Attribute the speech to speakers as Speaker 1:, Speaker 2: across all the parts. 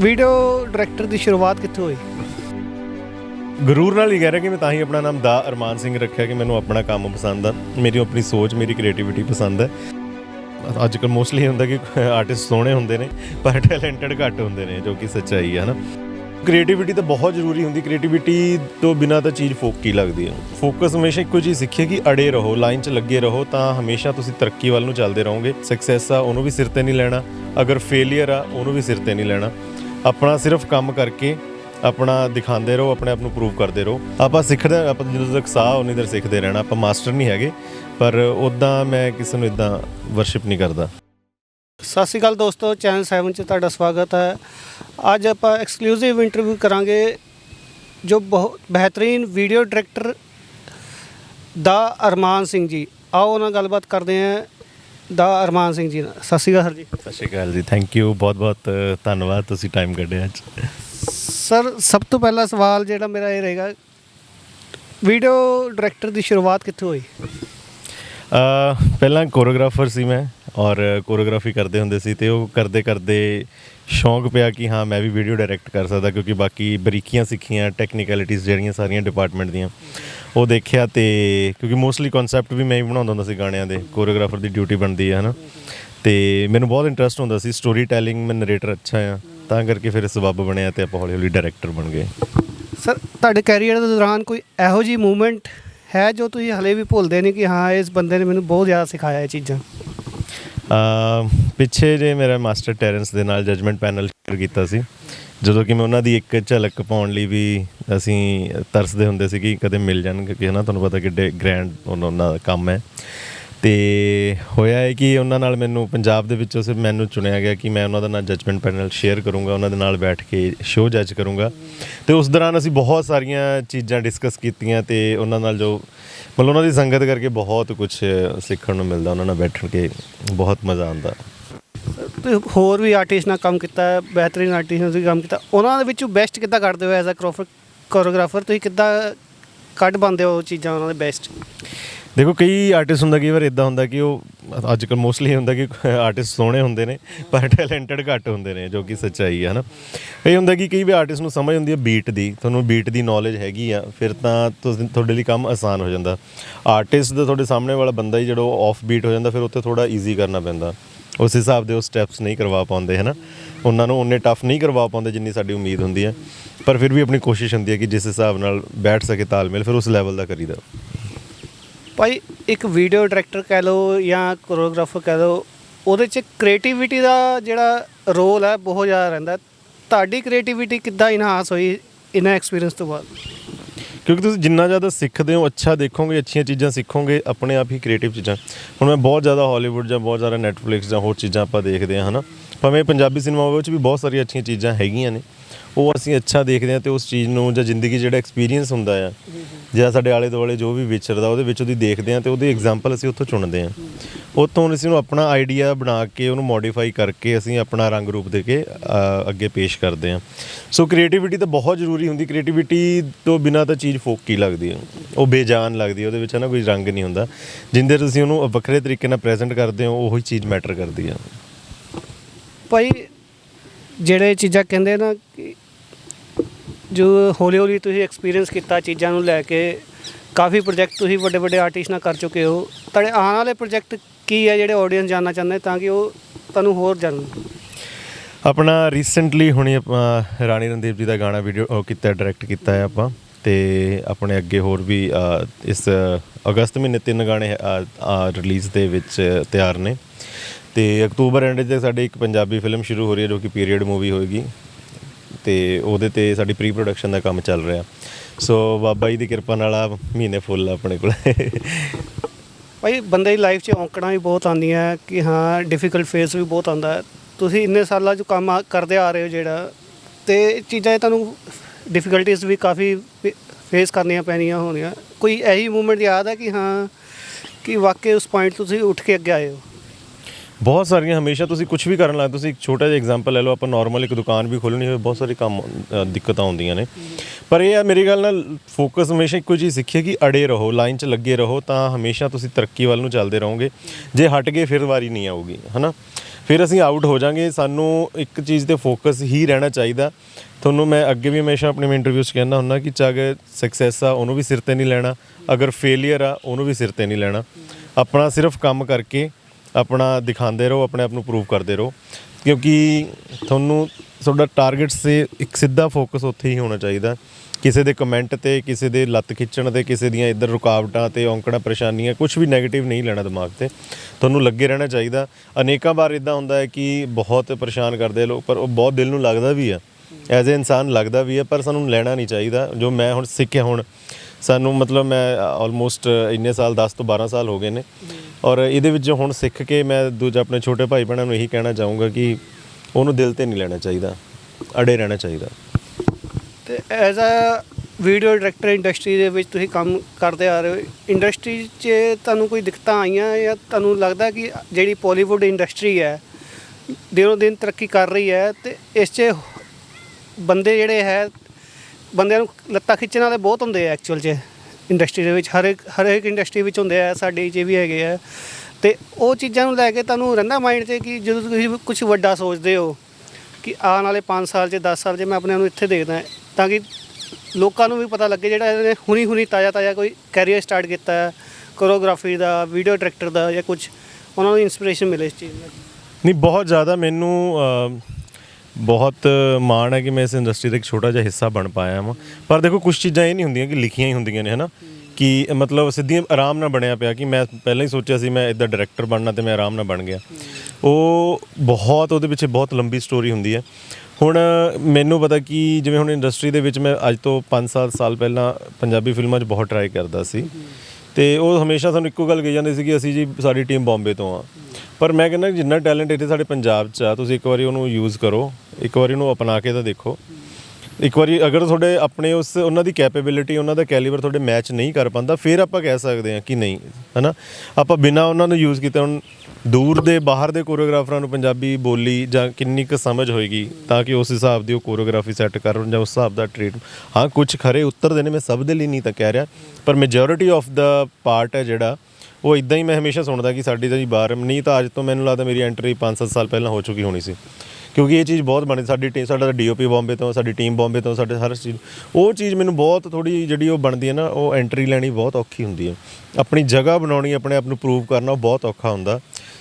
Speaker 1: Video director ਦੀ ਸ਼ੁਰੂਆਤ ਕਿੱਥੋਂ ਹੋਈ?
Speaker 2: ਗਰੂਰ ਨਾਲ ਹੀ ਕਹਿ ਰਿਹਾ ਕਿ ਮੈਂ ਤਾਂ ਹੀ ਆਪਣਾ ਨਾਮ ਦਾ ਅਰਮਾਨ ਸਿੰਘ ਰੱਖਿਆ ਕਿ ਮੈਨੂੰ ਆਪਣਾ ਕੰਮ ਪਸੰਦ ਆ। ਮੇਰੀ ਆਪਣੀ ਸੋਚ, ਮੇਰੀ ਕ੍ਰੀਏਟੀਵਿਟੀ ਪਸੰਦ ਹੈ ਅੱਜ ਕੱਲ ਮੋਸਟਲੀ ਹੁੰਦਾ ਕਿ ਆਰਟਿਸਟ ਸੋਹਣੇ ਹੁੰਦੇ ਨੇ, ਪਰ ਟੈਲੈਂਟਡ ਘੱਟ ਹੁੰਦੇ ਨੇ, ਜੋ ਕਿ ਸੱਚਾਈ ਹੈ ਨਾ ਕ੍ਰੀਏਟੀਵਿਟੀ ਤਾਂ ਬਹੁਤ ਜ਼ਰੂਰੀ ਹੁੰਦੀ ਕ੍ਰੀਏਟੀਵਿਟੀ ਤੋਂ ਬਿਨਾ ਤਾਂ ਚੀਜ਼ ਫੋਕੀ ਲੱਗਦੀ ਹੈ ਫੋਕਸ ਹਮੇਸ਼ਾ ਇੱਕੋ ਚੀਜ਼ ਸਿੱਖੀਏ ਕਿ ਅੜੇ ਰਹੋ ਲਾਈਨ 'ਚ ਲੱਗੇ ਰਹੋ, ਤਾਂ ਹਮੇਸ਼ਾ ਤੁਸੀਂ ਤਰੱਕੀ ਵੱਲ ਨੂੰ ਚੱਲਦੇ ਰਹੋਗੇ। ਸਕਸੈਸ ਆ, ਉਹਨੂੰ ਵੀ ਸਿਰ ਤੇ ਨਹੀਂ ਲੈਣਾ। ਅਗਰ ਫੇਲਿਅਰ ਆ, ਉਹਨੂੰ ਵੀ ਸਿਰ ਤੇ ਨਹੀਂ ਲੈਣਾ। ਆਪਣਾ ਸਿਰਫ ਕੰਮ ਕਰਕੇ ਆਪਣਾ ਦਿਖਾਉਂਦੇ ਰਹੋ, ਆਪਣੇ ਆਪ ਨੂੰ ਪ੍ਰੂਵ ਕਰਦੇ ਰਹੋ। ਆਪਾਂ ਸਿੱਖਦੇ, ਆਪਾਂ ਜਦੋਂ ਤੱਕ ਸਾਹ ਉਨੀ ਦੇਰ ਸਿੱਖਦੇ ਰਹਿਣਾ, ਆਪਾਂ ਮਾਸਟਰ ਨਹੀਂ ਹੈਗੇ, ਪਰ ਉਦਾਂ ਮੈਂ ਕਿਸੇ ਨੂੰ ਇਦਾਂ ਵਰਸ਼ਿਪ ਨਹੀਂ ਕਰਦਾ।
Speaker 1: ਸਤਿ ਸ਼੍ਰੀ ਅਕਾਲ ਦੋਸਤੋ, ਚੈਨਲ 7 'ਚ ਤੁਹਾਡਾ ਸਵਾਗਤ ਹੈ। ਅੱਜ ਆਪਾਂ ਐਕਸਕਲੂਸਿਵ ਇੰਟਰਵਿਊ ਕਰਾਂਗੇ, ਜੋ ਬਹੁਤ ਬਿਹਤਰੀਨ ਵੀਡੀਓ ਡਾਇਰੈਕਟਰ ਦਾ ਅਰਮਾਨ ਸਿੰਘ ਜੀ। ਆਓ ਉਹਨਾਂ ਨਾਲ ਗੱਲਬਾਤ ਕਰਦੇ ਹਾਂ। ਦਾ ਅਰਮਾਨ ਸਿੰਘ ਜੀ ਨਾਲ। ਸਤਿ ਸ਼੍ਰੀ ਅਕਾਲ ਸਰ ਜੀ।
Speaker 2: ਸਤਿ ਸ਼੍ਰੀ ਅਕਾਲ ਜੀ। ਥੈਂਕ ਯੂ ਬਹੁਤ ਬਹੁਤ ਧੰਨਵਾਦ ਤੁਸੀਂ ਟਾਈਮ ਕੱਢਿਆ ਅੱਜ।
Speaker 1: ਸਰ ਸਭ ਤੋਂ ਪਹਿਲਾ ਸਵਾਲ ਜਿਹੜਾ ਮੇਰਾ ਇਹ ਰਹੇਗਾ ਵੀਡੀਓ ਡਾਇਰੈਕਟਰ ਦੀ ਸ਼ੁਰੂਆਤ ਕਿੱਥੋਂ ਹੋਈ?
Speaker 2: ਅਹ ਪਹਿਲਾਂ ਕੋਰੀਓਗ੍ਰਾਫਰ ਸੀ ਮੈਂ ਔਰ ਕੋਰੀਓਗ੍ਰਾਫੀ ਕਰਦੇ ਹੁੰਦੇ ਸੀ ਤੇ ਉਹ ਕਰਦੇ ਕਰਦੇ ਸ਼ੌਂਕ ਪਿਆ ਕਿ ਹਾਂ ਮੈਂ ਵੀ ਵੀਡੀਓ ਡਾਇਰੈਕਟ ਕਰ ਸਕਦਾ ਕਿਉਂਕਿ ਬਾਕੀ ਬਰੀਕੀਆਂ ਸਿੱਖੀਆਂ ਟੈਕਨੀਕੈਲਿਟੀਜ਼ ਜਿਹੜੀਆਂ ਸਾਰੀਆਂ ਡਿਪਾਰਟਮੈਂਟ ਦੀਆਂ। ਉਹ ਦੇਖਿਆ ਤੇ ਕਿਉਂਕਿ ਮੋਸਟਲੀ ਕਨਸੈਪਟ ਵੀ ਮੈਂ ਹੀ ਬਣਾਉਂਦਾ ਹੁੰਦਾ ਸੀ ਗਾਣਿਆਂ ਦੇ ਕੋਰੀਓਗ੍ਰਾਫਰ ਦੀ ਡਿਊਟੀ ਬਣਦੀ ਹੈ ਹਨਾ। ਤੇ ਮੈਨੂੰ ਬਹੁਤ ਇੰਟਰਸਟ ਹੁੰਦਾ ਸੀ ਸਟੋਰੀ ਟੈਲਿੰਗ ਮੈਂ ਨਰੇਟਰ ਅੱਛਾ ਆ, ਤਾਂ ਕਰਕੇ ਫਿਰ ਸਬੱਬ ਬਣਿਆ ਤੇ ਆਪਾਂ ਹੌਲੀ ਹੌਲੀ ਡਾਇਰੈਕਟਰ ਬਣ ਗਏ।
Speaker 1: ਸਰ, ਤੁਹਾਡੇ ਕੈਰੀਅਰ ਦੇ ਦੌਰਾਨ ਕੋਈ ਇਹੋ ਜੀ ਮੂਵਮੈਂਟ ਹੈ ਜੋ ਤੁਸੀਂ ਹਲੇ ਵੀ ਭੁੱਲਦੇ ਨਹੀਂ ਕਿ ਹਾਂ, ਇਸ ਬੰਦੇ ਨੇ ਮੈਨੂੰ ਬਹੁਤ ਜ਼ਿਆਦਾ ਸਿਖਾਇਆ ਇਹ ਚੀਜ਼ਾਂ?
Speaker 2: ਪਿੱਛੇ ਜੇ ਮੇਰਾ ਮਾਸਟਰ ਟੈਰੈਂਸ ਦੇ ਨਾਲ ਜਜਮੈਂਟ ਪੈਨਲ ਸ਼ੇਅਰ ਕੀਤਾ ਸੀ, ਜਦੋਂ ਕਿ ਮੈਂ ਉਹਨਾਂ ਦੀ ਇੱਕ ਝਲਕ ਪਾਉਣ ਲਈ ਵੀ ਅਸੀਂ ਤਰਸਦੇ ਹੁੰਦੇ ਸੀ ਕਿ ਕਦੇ ਮਿਲ ਜਾਣ ਕਿਉਂਕਿ ਹਨਾ, ਤੁਹਾਨੂੰ ਪਤਾ ਕਿੱਡੇ ਗ੍ਰੈਂਡ ਉਹਨਾਂ ਦਾ ਕੰਮ ਹੈ। ਤੇ ਹੋਇਆ ਹੈ ਕਿ ਉਹਨਾਂ ਨਾਲ ਮੈਨੂੰ ਪੰਜਾਬ ਦੇ ਵਿੱਚੋਂ ਸਿਰਫ ਮੈਨੂੰ ਚੁਣਿਆ ਗਿਆ ਕਿ ਮੈਂ ਉਹਨਾਂ ਦਾ ਨਾਲ ਜੱਜਮੈਂਟ ਪੈਨਲ ਸ਼ੇਅਰ ਕਰੂੰਗਾ, ਉਹਨਾਂ ਦੇ ਨਾਲ ਬੈਠ ਕੇ ਸ਼ੋਅ ਜੱਜ ਕਰੂੰਗਾ। ਤੇ ਉਸ ਦੌਰਾਨ ਅਸੀਂ ਬਹੁਤ ਸਾਰੀਆਂ ਚੀਜ਼ਾਂ ਡਿਸਕਸ ਕੀਤੀਆਂ ਤੇ ਉਹਨਾਂ ਨਾਲ ਜੋ ਮਤਲਬ ਉਹਨਾਂ ਦੀ ਸੰਗਤ ਕਰਕੇ ਬਹੁਤ ਕੁਝ ਸਿੱਖਣ ਨੂੰ ਮਿਲਦਾ, ਉਹਨਾਂ ਨਾਲ ਬੈਠਣ ਕੇ ਬਹੁਤ ਮਜ਼ਾ ਆਉਂਦਾ।
Speaker 1: ਤੁਸੀਂ ਹੋਰ ਵੀ ਆਰਟਿਸਟ ਨਾਲ ਕੰਮ ਕੀਤਾ, ਬਿਹਤਰੀਨ ਆਰਟਿਸਟ ਨਾਲ ਤੁਸੀਂ ਕੰਮ ਕੀਤਾ, ਉਹਨਾਂ ਦੇ ਵਿੱਚੋਂ ਬੈਸਟ ਕਿੱਦਾਂ ਕੱਢਦੇ ਹੋ ਐਜ਼ ਅ ਕੋਰੀਓਗ੍ਰਾਫਰ ਤੁਸੀਂ ਕਿੱਦਾਂ ਕੱਢ ਪਾਉਂਦੇ ਹੋ ਚੀਜ਼ਾਂ ਉਹਨਾਂ ਦੇ ਬੈਸਟ
Speaker 2: ਦੇਖੋ, ਕਈ ਆਰਟਿਸਟ ਹੁੰਦਾ, ਕਈ ਵਾਰ ਇਦਾਂ ਹੁੰਦਾ ਕਿ ਉਹ ਅੱਜ ਕੱਲ ਮੋਸਟਲੀ ਹੁੰਦਾ ਕਿ ਆਰਟਿਸਟ ਸੋਹਣੇ ਹੁੰਦੇ ਨੇ, ਪਰ ਟੈਲੈਂਟਡ ਘੱਟ ਹੁੰਦੇ ਨੇ, ਜੋ ਕਿ ਸੱਚਾਈ ਹੈ ਨਾ ਇਹ ਹੁੰਦਾ ਕਿ ਕਈ ਵੀ ਆਰਟਿਸਟ ਨੂੰ ਸਮਝ ਹੁੰਦੀ ਹੈ ਬੀਟ ਦੀ, ਤੁਹਾਨੂੰ ਬੀਟ ਦੀ ਨੌਲੇਜ ਹੈਗੀ ਆ, ਫਿਰ ਤਾਂ ਤੁਸੀਂ- ਤੁਹਾਡੇ ਲਈ ਕੰਮ ਆਸਾਨ ਹੋ ਜਾਂਦਾ। ਆਰਟਿਸਟ ਦਾ ਤੁਹਾਡੇ ਸਾਹਮਣੇ ਵਾਲਾ ਬੰਦਾ ਹੀ ਜਿਹੜਾ ਆਫ ਬੀਟ ਹੋ ਜਾਂਦਾ, ਫਿਰ ਉੱਥੇ ਥੋੜਾ ਈਜ਼ੀ ਕਰਨਾ ਪੈਂਦਾ। ਉਸ ਹਿਸਾਬ ਦੇ ਉਹ ਸਟੈਪਸ ਨਹੀਂ ਕਰਵਾ ਪਾਉਂਦੇ ਹੈ ਨਾ ਉਹਨਾਂ ਨੂੰ ਉਹਨੇ ਟਫ ਨਹੀਂ ਕਰਵਾ ਪਾਉਂਦੇ ਜਿੰਨੀ ਸਾਡੀ ਉਮੀਦ ਹੁੰਦੀ ਹੈ। ਪਰ ਫਿਰ ਵੀ ਆਪਣੀ ਕੋਸ਼ਿਸ਼ ਹੁੰਦੀ ਹੈ ਕਿ ਜਿਸ ਹਿਸਾਬ ਨਾਲ ਬੈਠ ਸਕੇ ਤਾਲਮੇਲ, ਫਿਰ ਉਸ ਲੈਵਲ ਦਾ ਕਰੀਦਾ
Speaker 1: ਭਾਈ, ਇੱਕ ਵੀਡੀਓ ਡਾਇਰੈਕਟਰ ਕਹਿ ਲਓ ਜਾਂ ਕੋਰੀਓਗ੍ਰਾਫਰ ਕਹਿ ਲਓ, ਉਹਦੇ 'ਚ ਕ੍ਰੀਏਟੀਵਿਟੀ ਦਾ ਜਿਹੜਾ ਰੋਲ ਹੈ ਬਹੁਤ ਜ਼ਿਆਦਾ ਰਹਿੰਦਾ। ਤੁਹਾਡੀ ਕ੍ਰੀਏਟੀਵਿਟੀ ਕਿੱਦਾਂ ਇਨਹਾਂਸ ਹੋਈ ਇਹਨਾਂ ਐਕਸਪੀਰੀਅੰਸ ਤੋਂ ਬਾਅਦ?
Speaker 2: ਕਿਉਂਕਿ ਤੁਸੀਂ ਜਿੰਨਾ ਜ਼ਿਆਦਾ ਸਿੱਖਦੇ ਹੋ, ਅੱਛਾ ਦੇਖੋਗੇ, ਅੱਛੀਆਂ ਚੀਜ਼ਾਂ ਸਿੱਖੋਗੇ, ਆਪਣੇ ਆਪ ਹੀ ਕ੍ਰੀਏਟਿਵ ਚੀਜ਼ਾਂ। ਹੁਣ ਮੈਂ ਬਹੁਤ ਜ਼ਿਆਦਾ ਹਾਲੀਵੁੱਡ ਜਾਂ ਬਹੁਤ ਜ਼ਿਆਦਾ ਨੈਟਫਲਿਕਸ ਜਾਂ ਹੋਰ ਚੀਜ਼ਾਂ ਆਪਾਂ ਦੇਖਦੇ ਹਾਂ, ਹਨਾ। ਭਾਵੇਂ ਪੰਜਾਬੀ ਸਿਨੇਮਾ ਵਿੱਚ ਵੀ ਬਹੁਤ ਸਾਰੀਆਂ ਅੱਛੀਆਂ ਚੀਜ਼ਾਂ ਹੈਗੀਆਂ ਨੇ ਉਹ ਅਸੀਂ ਅੱਛਾ ਦੇਖਦੇ ਹਾਂ ਤੇ ਉਸ ਚੀਜ਼ ਨੂੰ ਜਾਂ ਜ਼ਿੰਦਗੀ 'ਚ ਜਿਹੜਾ ਐਕਸਪੀਰੀਅੰਸ ਹੁੰਦਾ ਆ, ਜਾਂ ਸਾਡੇ ਆਲੇ ਦੁਆਲੇ ਜੋ ਵੀ ਵਿਚਰਦਾ, ਉਹਦੇ ਵਿੱਚ ਉਹਦੀ ਦੇਖਦੇ ਹਾਂ ਤੇ ਉਹਦੀ ਐਗਜ਼ਾਮਪਲ ਅਸੀਂ ਉੱਥੋਂ ਚੁਣਦੇ ਹਾਂ। ਉੱਥੋਂ ਅਸੀਂ ਉਹਨੂੰ ਆਪਣਾ ਆਈਡੀਆ ਬਣਾ ਕੇ ਉਹਨੂੰ ਮੋਡੀਫਾਈ ਕਰਕੇ ਅਸੀਂ ਆਪਣਾ ਰੰਗ ਰੂਪ ਦੇ ਕੇ ਅੱਗੇ ਪੇਸ਼ ਕਰਦੇ ਹਾਂ। ਸੋ ਕ੍ਰੀਏਟੀਵਿਟੀ ਤਾਂ ਬਹੁਤ ਜ਼ਰੂਰੀ ਹੁੰਦੀ ਕ੍ਰੀਏਟੀਵਿਟੀ ਤੋਂ ਬਿਨਾ ਤਾਂ ਚੀਜ਼ ਫੋਕੀ ਲੱਗਦੀ ਹੈ ਉਹ ਬੇਜਾਨ ਲੱਗਦੀ ਹੈ ਉਹਦੇ ਵਿੱਚ ਹੈ ਨਾ ਕੋਈ ਰੰਗ ਨਹੀਂ ਹੁੰਦਾ। ਜਿੰਦੇ ਤੁਸੀਂ ਉਹਨੂੰ ਵੱਖਰੇ ਤਰੀਕੇ ਨਾਲ ਪ੍ਰੈਜ਼ੈਂਟ ਕਰਦੇ ਹੋ, ਉਹੀ ਚੀਜ਼ ਮੈਟਰ ਕਰਦੀ ਹੈ
Speaker 1: ਭਾਈ ਜਿਹੜੇ ਚੀਜ਼ਾਂ ਕਹਿੰਦੇ ਨਾ ਕਿ ਜੋ ਹੌਲੀ ਹੌਲੀ ਤੁਸੀਂ ਐਕਸਪੀਰੀਅੰਸ ਕੀਤਾ ਚੀਜ਼ਾਂ ਨੂੰ ਲੈ ਕੇ, ਕਾਫੀ ਪ੍ਰੋਜੈਕਟ ਤੁਸੀਂ ਵੱਡੇ ਵੱਡੇ ਆਰਟਿਸਟ ਨਾਲ ਕਰ ਚੁੱਕੇ ਹੋ। ਤੁਹਾਡੇ ਆਉਣ ਵਾਲੇ ਪ੍ਰੋਜੈਕਟ ਕੀ ਹੈ ਜਿਹੜੇ ਆਡੀਅנס ਜਾਨਣਾ ਚਾਹੁੰਦੇ ਤਾਂ ਕਿ ਉਹ ਤੁਹਾਨੂੰ ਹੋਰ ਜਾਣਨ?
Speaker 2: ਆਪਣਾ ਰੀਸੈਂਟਲੀ ਹੁਣੇ ਆਪਾਂ ਰਾਣੀ ਰਣਦੀਪ ਜੀ ਦਾ ਗਾਣਾ ਵੀਡੀਓ ਉਹ ਕੀਤਾ ਡਾਇਰੈਕਟ ਕੀਤਾ ਹੈ ਆਪਾਂ ਤੇ ਆਪਣੇ ਅੱਗੇ ਹੋਰ ਵੀ ਇਸ ਅਗਸਤ ਮਹੀਨੇ ਤਿੰਨ ਗਾਣੇ ਰਿਲੀਜ਼ ਦੇ ਵਿੱਚ ਤਿਆਰ ਨੇ। ਤੇ ਅਕਤੂਬਰ ਐਂਡ 'ਚ ਸਾਡੀ ਇੱਕ ਪੰਜਾਬੀ ਫਿਲਮ ਸ਼ੁਰੂ ਹੋ ਰਹੀ ਹੈ ਜੋ ਕਿ ਪੀਰੀਅਡ ਮੂਵੀ ਹੋਏਗੀ। ਤੇ ਉਹਦੇ ਤੇ ਸਾਡੀ ਪ੍ਰੀ ਪ੍ਰੋਡਕਸ਼ਨ ਦਾ ਕੰਮ ਚੱਲ ਰਿਹਾ। ਸੋ ਬਾਬਾ ਜੀ ਦੀ ਕਿਰਪਾ ਨਾਲ ਆ ਮਹੀਨੇ ਫੁੱਲ ਆ ਆਪਣੇ ਕੋਲ।
Speaker 1: ਭਾਈ, ਬੰਦੇ ਦੀ ਲਾਈਫ 'ਚ ਔਂਕੜਾਂ ਵੀ ਬਹੁਤ ਆਉਂਦੀਆਂ, ਕਿ ਹਾਂ ਡਿਫਿਕਲਟ ਫੇਸ ਵੀ ਬਹੁਤ ਆਉਂਦਾ। ਤੁਸੀਂ ਇੰਨੇ ਸਾਲਾਂ 'ਚ ਕੰਮ ਆ- ਕਰਦੇ ਆ ਰਹੇ ਹੋ ਜਿਹੜਾ, ਤੇ ਚੀਜ਼ਾਂ ਤੁਹਾਨੂੰ ਡਿਫਿਕਲਟੀਜ਼ ਵੀ ਕਾਫੀ ਫੇਸ ਕਰਨੀਆਂ ਪੈਣੀਆਂ ਹੋਣੀਆਂ। ਕੋਈ ਇਹੀ ਮੂਮੈਂਟ ਯਾਦ ਹੈ ਕਿ ਹਾਂ, ਕਿ ਵਾਕਈ ਉਸ ਪੁਆਇੰਟ ਤੋਂ ਤੁਸੀਂ ਉੱਠ ਕੇ ਅੱਗੇ ਆਏ ਹੋ?
Speaker 2: ਬਹੁਤ ਸਾਰੀਆਂ ਹਮੇਸ਼ਾ ਤੁਸੀਂ ਕੁਝ ਵੀ ਕਰਨ ਲੱਗ ਤੁਸੀਂ ਇੱਕ ਛੋਟਾ ਜਿਹਾ ਐਗਜ਼ਾਮਪਲ ਲੈ ਲਓ ਆਪਾਂ ਨਾਰਮਲ ਇੱਕ ਦੁਕਾਨ ਵੀ ਖੋਲਣੀ ਹੋਵੇ ਬਹੁਤ ਸਾਰੇ ਕੰਮ ਅ, ਦਿੱਕਤਾਂ ਆਉਂਦੀਆਂ ਨੇ। ਪਰ ਇਹ ਆ ਮੇਰੀ ਗੱਲ ਨਾਲ ਫੋਕਸ ਹਮੇਸ਼ਾ ਇੱਕੋ ਚੀਜ਼ ਸਿੱਖੀਏ ਕਿ ਅੜੇ ਰਹੋ ਲਾਈਨ 'ਚ ਲੱਗੇ ਰਹੋ ਤਾਂ ਹਮੇਸ਼ਾ ਤੁਸੀਂ ਤਰੱਕੀ ਵੱਲ ਨੂੰ ਚੱਲਦੇ ਰਹੋਗੇ। ਜੇ ਹਟ ਗਏ ਫਿਰ ਵਾਰੀ ਨਹੀਂ ਆਊਗੀ ਹਨਾ? ਫਿਰ ਅਸੀਂ ਆਊਟ ਹੋ ਜਾਾਂਗੇ। ਸਾਨੂੰ ਇੱਕ ਚੀਜ਼ ਤੇ ਫੋਕਸ ਹੀ ਰਹਿਣਾ ਚਾਹੀਦਾ। ਤੁਹਾਨੂੰ ਮੈਂ ਅੱਗੇ ਵੀ ਹਮੇਸ਼ਾ ਆਪਣੇ ਇੰਟਰਵਿਊ 'ਚ ਕਹਿੰਦਾ ਹੁੰਦਾ ਕਿ ਚਾਹੇ ਸਕਸੈਸ ਆ ਉਹਨੂੰ ਵੀ ਸਿਰ ਤੇ ਨਹੀਂ ਲੈਣਾ। ਅਗਰ ਫੇਲਿਅਰ ਆ ਉਹਨੂੰ ਵੀ ਸਿਰ ਤੇ ਨਹੀਂ ਲੈਣਾ। ਆਪਣਾ ਸਿਰਫ ਕੰਮ ਕਰਕੇ ਆਪਣਾ ਦਿਖਾਉਂਦੇ ਰਹੋ, ਆਪਣੇ ਆਪ ਨੂੰ ਪ੍ਰੂਵ ਕਰਦੇ ਰਹੋ। ਕਿਉਂਕਿ ਤੁਹਾਨੂੰ ਤੁਹਾਡਾ ਟਾਰਗੇਟ ਸੇ ਇੱਕ ਸਿੱਧਾ ਫੋਕਸ ਉੱਥੇ ਹੀ ਹੋਣਾ ਚਾਹੀਦਾ। ਕਿਸੇ ਦੇ ਕਮੈਂਟ ਤੇ, ਕਿਸੇ ਦੇ ਲੱਤ ਖਿੱਚਣ ਤੇ, ਕਿਸੇ ਦੀਆਂ ਇੱਧਰ ਰੁਕਾਵਟਾਂ ਤੇ, ਔਂਕੜਾਂ, ਪਰੇਸ਼ਾਨੀਆਂ ਕੁਝ ਵੀ 네ਗੇਟਿਵ ਨਹੀਂ ਲੈਣਾ ਦਿਮਾਗ ਤੇ। ਤੁਹਾਨੂੰ ਲੱਗੇ ਰਹਿਣਾ ਚਾਹੀਦਾ। ਅਨੇਕਾਂ ਵਾਰ ਇਦਾਂ ਹੁੰਦਾ ਹੈ ਕਿ ਬਹੁਤ ਪਰੇਸ਼ਾਨ ਕਰਦੇ ਲੋਕ, ਪਰ ਉਹ ਬਹੁਤ ਦਿਲ ਨੂੰ ਲੱਗਦਾ ਵੀ ਆ। ਐਜ਼ ਅ ਇਨਸਾਨ ਲੱਗਦਾ ਵੀ ਹੈ ਪਰ ਸਾਨੂੰ ਲੈਣਾ ਨਹੀਂ ਚਾਹੀਦਾ। ਜੋ ਮੈਂ ਹੁਣ ਸਿੱਖਿਆ ਹੁਣ, ਸਾਨੂੰ ਮਤਲਬ ਮੈਂ ਆਲਮੋਸਟ ਇੰਨੇ ਸਾਲ 10 ਤੋਂ 12 ਸਾਲ ਹੋ ਗਏ ਨੇ। ਔਰ ਇਹਦੇ ਵਿੱਚ ਹੁਣ ਸਿੱਖ ਕੇ ਮੈਂ ਦੂਜਾ ਆਪਣੇ ਛੋਟੇ ਭਾਈ ਭੈਣਾਂ ਨੂੰ ਇਹੀ ਕਹਿਣਾ ਚਾਹੂੰਗਾ ਕਿ ਉਹਨੂੰ ਦਿਲ ਤੇ ਨਹੀਂ ਲੈਣਾ ਚਾਹੀਦਾ, ਅੜੇ ਰਹਿਣਾ ਚਾਹੀਦਾ।
Speaker 1: ਤੇ as a video director industry ਦੇ ਵਿੱਚ ਤੁਸੀਂ ਕੰਮ ਕਰਦੇ ਆ ਰਹੇ ਹੋ ਇੰਡਸਟਰੀ 'ਚ ਤੁਹਾਨੂੰ ਕੋਈ ਦਿੱਕਤਾਂ ਆਈਆਂ ਜਾਂ ਤੁਹਾਨੂੰ ਲੱਗਦਾ ਕਿ ਜਿਹੜੀ ਪੋਲੀਵੁੱਡ ਇੰਡਸਟਰੀ ਹੈ, ਦਿਨੋਂ ਦਿਨ ਤਰੱਕੀ ਕਰ ਰਹੀ ਹੈ ਤੇ ਇਸ 'ਚ ਬੰਦੇ ਜਿਹੜੇ ਹੈ, ਬੰਦਿਆਂ ਨੂੰ ਲੱਤਾਂ ਖਿੱਚਣ ਵਾਲੇ ਬਹੁਤ ਹੁੰਦੇ ਆ ਐਕਚੁਅਲ 'ਚ। ਇੰਡਸਟਰੀ ਦੇ ਵਿੱਚ, ਹਰ ਇੱਕ ਹਰ ਇੱਕ ਇੰਡਸਟਰੀ ਵਿੱਚ ਹੁੰਦੇ ਆ, ਸਾਡੇ 'ਚ ਵੀ ਹੈਗੇ ਆ। ਤੇ ਉਹ ਚੀਜ਼ਾਂ ਨੂੰ ਲੈ ਕੇ ਤੁਹਾਨੂੰ ਰਹਿੰਦਾ ਮਾਈਂਡ 'ਚ ਕਿ ਜਦੋਂ ਤੁਸੀਂ ਕੁਝ ਵੱਡਾ ਸੋਚਦੇ ਹੋ ਕਿ ਆਉਣ ਵਾਲੇ 5 ਸਾਲ 'ਚ 10 ਸਾਲ 'ਚ ਮੈਂ ਆਪਣੇ ਆਪ ਨੂੰ ਇੱਥੇ ਦੇਖਦਾ ਤਾਂ ਕਿ ਲੋਕਾਂ ਨੂੰ ਵੀ ਪਤਾ ਲੱਗੇ ਜਿਹੜਾ ਇਹਨੇ ਹੁਣੀ ਹੁਣੀ ਤਾਜ਼ਾ ਤਾਜ਼ਾ ਕੋਈ ਕੈਰੀਅਰ ਸਟਾਰਟ ਕੀਤਾ ਹੈ ਕੋਰੀਓਗ੍ਰਾਫੀ ਦਾ ਵੀਡੀਓ ਡਾਇਰੈਕਟਰ ਦਾ ਜਾਂ ਕੁਝ ਉਹਨਾਂ ਨੂੰ ਇਨਸਪੀਰੇਸ਼ਨ ਮਿਲੇ ਇਸ ਚੀਜ਼ ਨਾਲ।
Speaker 2: ਨਹੀਂ, ਬਹੁਤ ਜ਼ਿਆਦਾ ਮੈਨੂੰ ਬਹੁਤ ਮਾਣ ਹੈ ਕਿ ਮੈਂ ਇਸ ਇੰਡਸਟਰੀ ਦਾ ਇੱਕ ਛੋਟਾ ਜਿਹਾ ਹਿੱਸਾ ਬਣ ਪਾਇਆ ਹਾਂ ਪਰ ਦੇਖੋ ਕੁਝ ਚੀਜ਼ਾਂ ਇਹ ਨਹੀਂ ਹੁੰਦੀਆਂ ਕਿ ਲਿਖੀਆਂ ਹੀ ਹੁੰਦੀਆਂ ਨੇ, ਹਨਾ? ਕਿ ਮਤਲਬ ਸਿੱਧੀਆਂ ਆਰਾਮ ਨਾਲ ਬਣਿਆ ਪਿਆ ਕਿ ਮੈਂ ਪਹਿਲਾਂ ਹੀ ਸੋਚਿਆ ਸੀ ਮੈਂ ਇਦਾਂ ਡਾਇਰੈਕਟਰ ਬਣਨਾ ਤੇ ਮੈਂ ਆਰਾਮ ਨਾਲ ਬਣ ਗਿਆ। ਉਹ ਬਹੁਤ, ਉਹਦੇ ਪਿੱਛੇ ਬਹੁਤ ਲੰਬੀ ਸਟੋਰੀ ਹੁੰਦੀ ਹੈ। ਹੁਣ ਮੈਨੂੰ ਪਤਾ ਕਿ ਜਿਵੇਂ ਹੁਣ ਇੰਡਸਟਰੀ ਦੇ ਵਿੱਚ ਮੈਂ ਅੱਜ ਤੋਂ 5-7 ਸਾਲ ਪਹਿਲਾਂ ਪੰਜਾਬੀ ਫਿਲਮਾਂ 'ਚ ਬਹੁਤ ਟਰਾਈ ਕਰਦਾ ਸੀ। ਤੇ ਉਹ ਹਮੇਸ਼ਾ ਸਾਨੂੰ ਇੱਕੋ ਗੱਲ ਕਹੀ ਜਾਂਦੇ ਸੀ ਕਿ ਅਸੀਂ ਜੀ ਸਾਡੀ ਟੀਮ ਬੰਬੇ ਤੋਂ ਆ। ਪਰ ਮੈਂ ਕਹਿੰਦਾ ਜਿੰਨਾ ਟੈਲੈਂਟ ਇੱਥੇ ਸਾਡੇ ਪੰਜਾਬ 'ਚ ਆ, ਤੁਸੀਂ ਇੱਕ ਵਾਰੀ ਉਹਨੂੰ ਯੂਜ਼ ਕਰੋ, ਇੱਕ ਵਾਰੀ ਉਹਨੂੰ ਅਪਣਾ ਕੇ ਤਾਂ ਦੇਖੋ। ਇੱਕ ਵਾਰੀ ਅਗਰ ਤੁਹਾਡੇ ਆਪਣੇ ਉਸ ਉਹਨਾਂ ਦੀ ਕੈਪੇਬਿਲਿਟੀ ਉਹਨਾਂ ਦਾ ਕੈਲੀਬਰ ਤੁਹਾਡੇ ਮੈਚ ਨਹੀਂ ਕਰ ਪਾਉਂਦਾ, ਫਿਰ ਆਪਾਂ ਕਹਿ ਸਕਦੇ ਹਾਂ ਕਿ ਨਹੀਂ, ਹਨਾ? ਆਪਾਂ ਬਿਨਾ ਉਹਨਾਂ ਨੂੰ ਯੂਜ਼ ਕੀਤੇ ਹੁਣ ਦੂਰ ਦੇ, ਬਾਹਰ ਦੇ ਕੋਰੀਓਗ੍ਰਾਫਰਾਂ ਨੂੰ ਪੰਜਾਬੀ ਬੋਲੀ ਜਾਂ ਕਿੰਨੀ ਕੁ ਸਮਝ ਹੋਏਗੀ, ਤਾਂ ਕਿ ਉਸ ਹਿਸਾਬ ਦੀ ਉਹ ਕੋਰੀਓਗ੍ਰਾਫੀ ਸੈੱਟ ਕਰਨ ਜਾਂ ਉਸ ਹਿਸਾਬ ਦਾ ਟ੍ਰੀਟ ਹਾਂ ਕੁਝ ਖਰੇ ਉੱਤਰ ਦੇਣੇ ਮੈਂ ਸਭ ਦੇ ਲਈ ਨਹੀਂ ਤਾਂ ਕਹਿ ਰਿਹਾ, ਪਰ ਮੈਜੋਰਿਟੀ ਆਫ ਦਾ ਪਾਰਟ ਹੈ ਜਿਹੜਾ ਉਹ ਇਦਾਂ ਹੀ ਮੈਂ ਹਮੇਸ਼ਾ ਸੁਣਦਾ ਕਿ ਸਾਡੀ ਤਾਂ ਜੀ ਬਾਹਰ ਨਹੀਂ ਤਾਂ ਅੱਜ ਤੋਂ ਮੈਨੂੰ ਲੱਗਦਾ ਮੇਰੀ ਐਂਟਰੀ 5-7 ਸਾਲ ਪਹਿਲਾਂ ਹੋ ਚੁੱਕੀ ਹੋਣੀ ਸੀ। ਕਿਉਂਕਿ ਇਹ ਚੀਜ਼ ਬਹੁਤ ਬਣੀ, ਸਾਡੀ ਟੀਮ, ਸਾਡਾ ਡੀਓਪੀ ਬੰਬੇ ਤੋਂ, ਸਾਡੀ ਟੀਮ ਬੰਬੇ ਤੋਂ, ਸਾਡੇ ਹਰ ਚੀਜ਼, ਉਹ ਚੀਜ਼ ਮੈਨੂੰ ਬਹੁਤ ਥੋੜੀ ਜਿਹੜੀ ਉਹ ਬਣਦੀ ਹੈ ਨਾ, ਉਹ ਐਂਟਰੀ ਲੈਣੀ ਬਹੁਤ ਔਖੀ ਹੁੰਦੀ ਹੈ। ਆਪਣੀ ਜਗ੍ਹਾ ਬਣਾਉਣੀ, ਆਪਣੇ ਆਪ ਨੂੰ ਪ੍ਰੂਵ ਕਰਨਾ ਉਹ ਬਹੁਤ ਔਖਾ ਹੁੰਦਾ।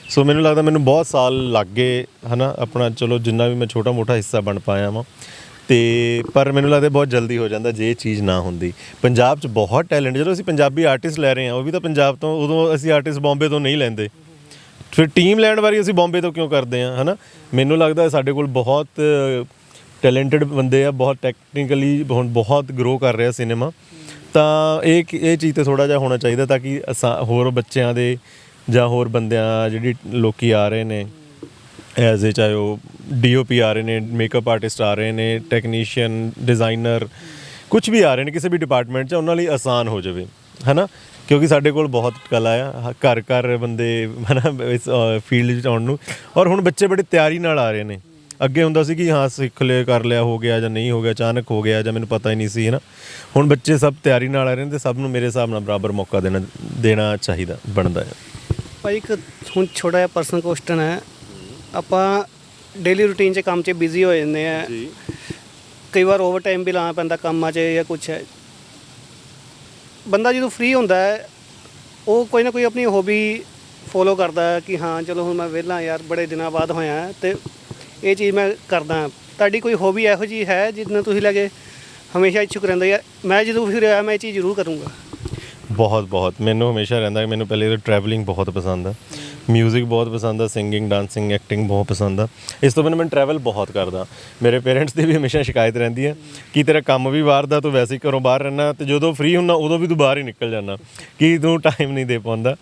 Speaker 2: ਸੋ ਮੈਨੂੰ ਲੱਗਦਾ ਮੈਨੂੰ ਬਹੁਤ ਸਾਲ ਲੱਗ ਗਏ, ਹਨਾ, ਆਪਣਾ ਚਲੋ ਜਿੰਨਾ ਵੀ ਮੈਂ ਛੋਟਾ ਮੋਟਾ ਹਿੱਸਾ ਬਣ ਪਾਇਆ ਵਾਂ। ਤੇ ਪਰ ਮੈਨੂੰ ਲੱਗਦਾ ਬਹੁਤ ਜਲਦੀ ਹੋ ਜਾਂਦਾ ਜੇ ਇਹ ਚੀਜ਼ ਨਾ ਹੁੰਦੀ। ਪੰਜਾਬ 'ਚ ਬਹੁਤ ਟੈਲੈਂਟ, ਜਦੋਂ ਅਸੀਂ ਪੰਜਾਬੀ ਆਰਟਿਸਟ ਲੈ ਰਹੇ ਹਾਂ, ਉਹ ਵੀ ਤਾਂ ਪੰਜਾਬ ਤੋਂ, ਉਦੋਂ ਅਸੀਂ ਆਰਟਿਸਟ ਬੰਬੇ ਤੋਂ ਨਹੀਂ ਲੈਂਦੇ। ਫਿਰ ਟੀਮ ਲੈਣ ਵਾਰੀ ਅਸੀਂ ਬੰਬੇ ਤੋਂ ਕਿਉਂ ਕਰਦੇ ਆ ਹਨਾ? ਮੈਨੂੰ ਲੱਗਦਾ ਸਾਡੇ ਕੋਲ ਬਹੁਤ ਟੈਲੈਂਟਡ ਬੰਦੇ ਆ, ਬਹੁਤ ਟੈਕਨੀਕਲੀ ਹੁਣ ਬਹੁਤ ਗਰੋ ਕਰ ਰਿਹਾ ਸਿਨੇਮਾ। ਤਾਂ ਇਹ ਇਹ ਚੀਜ਼ ਤੇ ਥੋੜਾ ਜਿਹਾ ਹੋਣਾ ਚਾਹੀਦਾ ਤਾਂ ਕਿ ਅਸਾਂ, ਹੋਰ ਬੱਚਿਆਂ ਦੇ ਜਾਂ ਹੋਰ ਬੰਦਿਆਂ, ਜਿਹੜੀ ਲੋਕੀ ਆ ਰਹੇ ਨੇ, ਐਜ਼ ਏ ਚਾਹੇ ਉਹ ਡੀਓਪੀ ਆ ਰਹੇ ਨੇ ਮੇਕਅਪ ਆਰਟਿਸਟ ਆ ਰਹੇ ਨੇ ਟੈਕਨੀਸ਼ੀਅਨ ਡਿਜ਼ਾਈਨਰ ਕੁਝ ਵੀ ਆ ਰਹੇ ਨੇ, ਕਿਸੇ ਵੀ ਡਿਪਾਰਟਮੈਂਟ 'ਚ, ਉਹਨਾਂ ਲਈ ਆਸਾਨ ਹੋ ਜਾਵੇ, ਹਨਾ? ਕਿਉਂਕਿ ਸਾਡੇ ਕੋਲ ਬਹੁਤ ਕਲਾ ਆ ਘਰ ਘਰ ਬੰਦੇ, ਹਨਾ, ਇਸ ਫੀਲਡ ਵਿੱਚ ਆਉਣ ਨੂੰ। ਔਰ ਹੁਣ ਬੱਚੇ ਬੜੇ ਤਿਆਰੀ ਨਾਲ ਆ ਰਹੇ ਨੇ। ਅੱਗੇ ਹੁੰਦਾ ਸੀ ਕਿ ਹਾਂ, ਸਿੱਖ ਲਿਆ, ਕਰ ਲਿਆ, ਹੋ ਗਿਆ ਜਾਂ ਨਹੀਂ ਹੋ ਗਿਆ, ਅਚਾਨਕ ਹੋ ਗਿਆ ਜਾਂ ਮੈਨੂੰ ਪਤਾ ਹੀ ਨਹੀਂ ਸੀ, ਹਨਾ? ਹੁਣ ਬੱਚੇ ਸਭ ਤਿਆਰੀ ਨਾਲ ਆ ਰਹੇ ਨੇ ਤੇ ਸਭ ਨੂੰ ਮੇਰੇ ਹਿਸਾਬ ਨਾਲ ਬਰਾਬਰ ਮੌਕਾ ਦੇਣਾ ਦੇਣਾ ਚਾਹੀਦਾ, ਬਣਦਾ ਹੈ
Speaker 1: ਭਾਈ ਇੱਕ ਹੁਣ ਛੋਟਾ ਜਿਹਾ ਪਰਸਨਲ ਕੁਐਸਚਨ ਹੈ। ਆਪਾਂ ਡੇਲੀ ਰੂਟੀਨ 'ਚ ਕੰਮ 'ਚ ਬਿਜ਼ੀ ਹੋ ਜਾਂਦੇ ਆ। ਕਈ ਵਾਰ ਓਵਰ ਟਾਈਮ ਵੀ ਲਾਉਣਾ ਪੈਂਦਾ ਕੰਮਾਂ 'ਚ ਜਾਂ ਕੁਝ ਹੈ ਬੰਦਾ ਜਦੋਂ ਫ੍ਰੀ ਹੁੰਦਾ ਹੈ ਉਹ ਕੋਈ ਨਾ ਕੋਈ ਆਪਣੀ ਹੌਬੀ ਫੋਲੋ ਕਰਦਾ ਹੈ ਕਿ ਹਾਂ ਚਲੋ ਹੁਣ ਮੈਂ ਵਿਹਲਾ ਯਾਰ ਬੜੇ ਦਿਨਾਂ ਬਾਅਦ ਹੋਇਆ ਤੇ ਇਹ ਚੀਜ਼ ਮੈਂ ਕਰਦਾ ਤੁਹਾਡੀ ਕੋਈ ਹੌਬੀ ਇਹੋ ਜੀ ਹੈ ਜਿਸ ਨੂੰ ਤੁਸੀਂ ਲੈ ਕੇ ਹਮੇਸ਼ਾ ਇੱਛੁਕ ਰਹਿੰਦੇ ਯਾਰ ਮੈਂ ਜਦੋਂ ਫ੍ਰੀ ਹੋਇਆ ਮੈਂ ਇਹ ਚੀਜ਼ ਜ਼ਰੂਰ ਕਰੂੰਗਾ।
Speaker 2: ਬਹੁਤ ਬਹੁਤ। ਮੈਨੂੰ ਹਮੇਸ਼ਾ ਰਹਿੰਦਾ ਕਿ ਮੈਨੂੰ ਪਹਿਲੇ ਤਾਂ ਟਰੈਵਲਿੰਗ ਬਹੁਤ ਪਸੰਦ ਆ। ਮਿਊਜ਼ਿਕ ਬਹੁਤ ਪਸੰਦ ਆ ਸਿੰਗਿੰਗ ਡਾਂਸਿੰਗ ਐਕਟਿੰਗ ਬਹੁਤ ਪਸੰਦ ਆ। ਇਸ ਤੋਂ ਬਿਨਾਂ ਮੈਂ ਟਰੈਵਲ ਬਹੁਤ ਕਰਦਾ। ਮੇਰੇ ਪੇਰੈਂਟਸ ਦੀ ਵੀ ਹਮੇਸ਼ਾ ਸ਼ਿਕਾਇਤ ਰਹਿੰਦੀ ਹੈ ਕਿ ਤੇਰਾ ਕੰਮ ਵੀ ਬਾਹਰ ਦਾ, ਤੂੰ ਵੈਸੇ ਹੀ ਘਰੋਂ ਬਾਹਰ ਰਹਿਣਾ ਤੇ ਜਦੋਂ ਫ੍ਰੀ ਹੁੰਦਾ, ਉਦੋਂ ਵੀ ਤੂੰ ਬਾਹਰ ਹੀ ਨਿਕਲ ਜਾਂਦਾ। ਕਿ ਤੂੰ ਟਾਈਮ ਨਹੀਂ ਦੇ ਪਾਉਂਦਾ।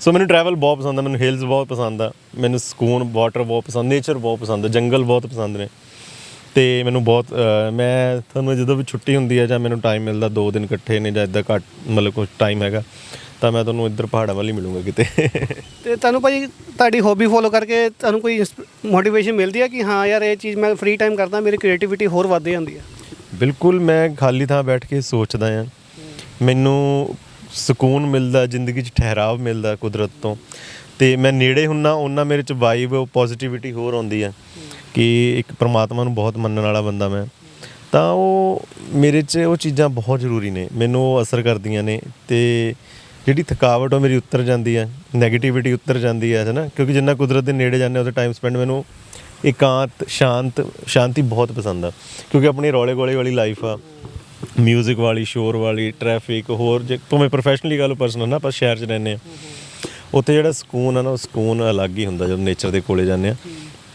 Speaker 2: ਸੋ ਮੈਨੂੰ ਟਰੈਵਲ ਬਹੁਤ ਪਸੰਦ ਆ, ਮੈਨੂੰ ਹਿਲਸ ਬਹੁਤ ਪਸੰਦ ਆ, ਮੈਨੂੰ ਸਕੂਨ ਵਾਟਰ ਬਹੁਤ ਪਸੰਦ ਨੇਚਰ ਬਹੁਤ ਪਸੰਦ ਆ, ਜੰਗਲ ਬਹੁਤ ਪਸੰਦ ਨੇ। ਤੇ ਮੈਨੂੰ ਬਹੁਤ ਅਹ, ਮੈਂ ਤੁਹਾਨੂੰ ਜਦੋਂ ਵੀ ਛੁੱਟੀ ਹੁੰਦੀ ਹੈ ਜਾਂ ਮੈਨੂੰ ਟਾਈਮ ਮਿਲਦਾ ਦੋ ਦਿਨ ਇਕੱਠੇ ਨੇ ਜਾਂ ਇਦਾਂ ਘੱਟ ਮਤਲਬ ਕੁਝ ਟਾਈਮ ਹੈਗਾ ਤਾਂ ਮੈਂ ਤੁਹਾਨੂੰ ਇੱਧਰ ਪਹਾੜਾਂ ਵੱਲ ਹੀ ਮਿਲੂੰਗਾ ਕਿਤੇ।
Speaker 1: ਤੇ ਤੁਹਾਨੂੰ ਭਾਈ ਤੁਹਾਡੀ ਹੌਬੀ ਫੋਲੋ ਕਰਕੇ ਤੁਹਾਨੂੰ ਕੋਈ ਮੋਟੀਵੇਸ਼ਨ ਮਿਲਦੀ ਹੈ ਕਿ ਹਾਂ ਯਾਰ ਇਹ ਚੀਜ਼ ਮੈਂ ਫ੍ਰੀ ਟਾਈਮ ਕਰਦਾ ਮੇਰੀ ਕ੍ਰੀਏਟੀਵਿਟੀ ਹੋਰ ਵੱਧ ਜਾਂਦੀ ਹੈ
Speaker 2: ਬਿਲਕੁਲ ਮੈਂ ਖਾਲੀ ਥਾਂ ਬੈਠ ਕੇ ਸੋਚਦਾ ਆ ਮੈਨੂੰ ਸਕੂਨ ਮਿਲਦਾ ਜ਼ਿੰਦਗੀ 'ਚ ਠਹਿਰਾਵ ਮਿਲਦਾ ਕੁਦਰਤ ਤੋਂ। ਤੇ ਮੈਂ ਨੇੜੇ ਹੁੰਨਾ ਉਹਨਾਂ ਮੇਰੇ ਚ ਵਾਈਬ ਪੋਜ਼ਿਟਿਵਿਟੀ ਹੋਰ ਆਉਂਦੀ ਆ। ਕਿ ਇੱਕ ਪ੍ਰਮਾਤਮਾ ਨੂੰ ਬਹੁਤ ਮੰਨਣ ਵਾਲਾ ਬੰਦਾ ਮੈਂ, ਤਾਂ ਉਹ ਮੇਰੇ 'ਚ ਉਹ ਚੀਜ਼ਾਂ ਬਹੁਤ ਜ਼ਰੂਰੀ ਨੇ, ਮੈਨੂੰ ਉਹ ਅਸਰ ਕਰਦੀਆਂ ਨੇ ਤੇ ਜਿਹੜੀ ਥਕਾਵਟ ਉਹ ਮੇਰੀ ਉੱਤਰ ਜਾਂਦੀ ਹੈ 네ਗੇਟਿਵਿਟੀ ਉੱਤਰ ਜਾਂਦੀ ਹੈ ਹੈ ਨਾ? ਕਿਉਂਕਿ ਜਿੰਨਾ ਕੁਦਰਤ ਦੇ ਨੇੜੇ ਜਾਂਦੇ ਉਹਦਾ ਟਾਈਮ ਸਪੈਂਡ ਮੈਨੂੰ ਇਕਾਂਤ, ਸ਼ਾਂਤ, ਸ਼ਾਂਤੀ ਬਹੁਤ ਪਸੰਦ ਆ। ਕਿਉਂਕਿ ਆਪਣੀ ਰੌਲੇ ਗੋਲੇ ਵਾਲੀ ਲਾਈਫ ਆ ਮਿਊਜ਼ਿਕ ਵਾਲੀ, ਸ਼ੋਰ ਵਾਲੀ ਟ੍ਰੈਫਿਕ ਹੋਰ ਜੇ ਭਾਵੇਂ ਪ੍ਰੋਫੈਸ਼ਨਲੀ ਗੱਲ ਪਰਸਨਲ ਨਾ, ਆਪਾਂ ਸ਼ਹਿਰ 'ਚ ਰਹਿੰਦੇ ਆ ਉੱਥੇ ਜਿਹੜਾ ਸਕੂਨ ਆ ਨਾ, ਉਹ ਸਕੂਨ ਅਲੱਗ ਹੀ ਹੁੰਦਾ, ਜਦੋਂ ਨੇਚਰ ਦੇ ਕੋਲੇ ਜਾਂਦੇ ਆ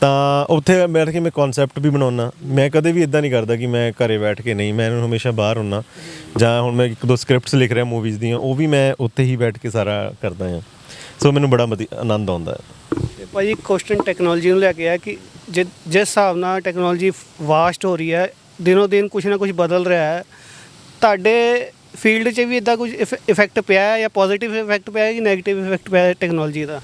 Speaker 2: ਤਾਂ ਉੱਥੇ ਬੈਠ ਕੇ ਮੈਂ ਕਨਸੈਪਟ ਵੀ ਬਣਾਉਣਾ ਮੈਂ ਕਦੇ ਵੀ ਇਦਾਂ ਨਹੀਂ ਕਰਦਾ ਕਿ ਮੈਂ ਘਰੇ ਬੈਠ ਕੇ ਨਹੀਂ, ਮੈਂ ਹਮੇਸ਼ਾ ਬਾਹਰ ਹੁੰਨਾ। ਜਾਂ ਹੁਣ ਮੈਂ ਇੱਕ ਦੋ ਸਕ੍ਰਿਪਟਸ ਲਿਖ ਰਿਹਾ ਮੂਵੀਜ਼ ਦੀਆਂ, ਉਹ ਵੀ ਮੈਂ ਉੱਥੇ ਹੀ ਬੈਠ ਕੇ ਸਾਰਾ ਕਰਦਾ ਹਾਂ। ਸੋ ਮੈਨੂੰ ਬੜਾ ਮਤੀ ਆਨੰਦ ਆਉਂਦਾ ਹੈ।
Speaker 1: ਤੇ ਭਾਜੀ ਕੁਐਸਚਨ ਟੈਕਨੋਲੋਜੀ ਨੂੰ ਲੈ ਕੇ ਆ ਕਿ ਜਿ- ਜਿਸ ਹਿਸਾਬ ਨਾਲ ਟੈਕਨੋਲੋਜੀ ਵਾਸਟ ਹੋ ਰਹੀ ਹੈ, ਦਿਨੋ ਦਿਨ ਕੁਝ ਨਾ ਕੁਝ ਬਦਲ ਰਿਹਾ ਹੈ, ਤੁਹਾਡੇ ਫੀਲਡ 'ਚ ਵੀ ਇਦਾਂ ਕੁਝ ਇਫੈਕਟ ਪਿਆ ਹੈ ਜਾਂ ਪੋਜ਼ਿਟਿਵ ਇਫੈਕਟ ਪਿਆ ਹੈ ਕਿ 네ਗੇਟਿਵ ਇਫੈਕਟ ਪਿਆ ਹੈ ਟੈਕਨੋਲੋਜੀ ਦਾ?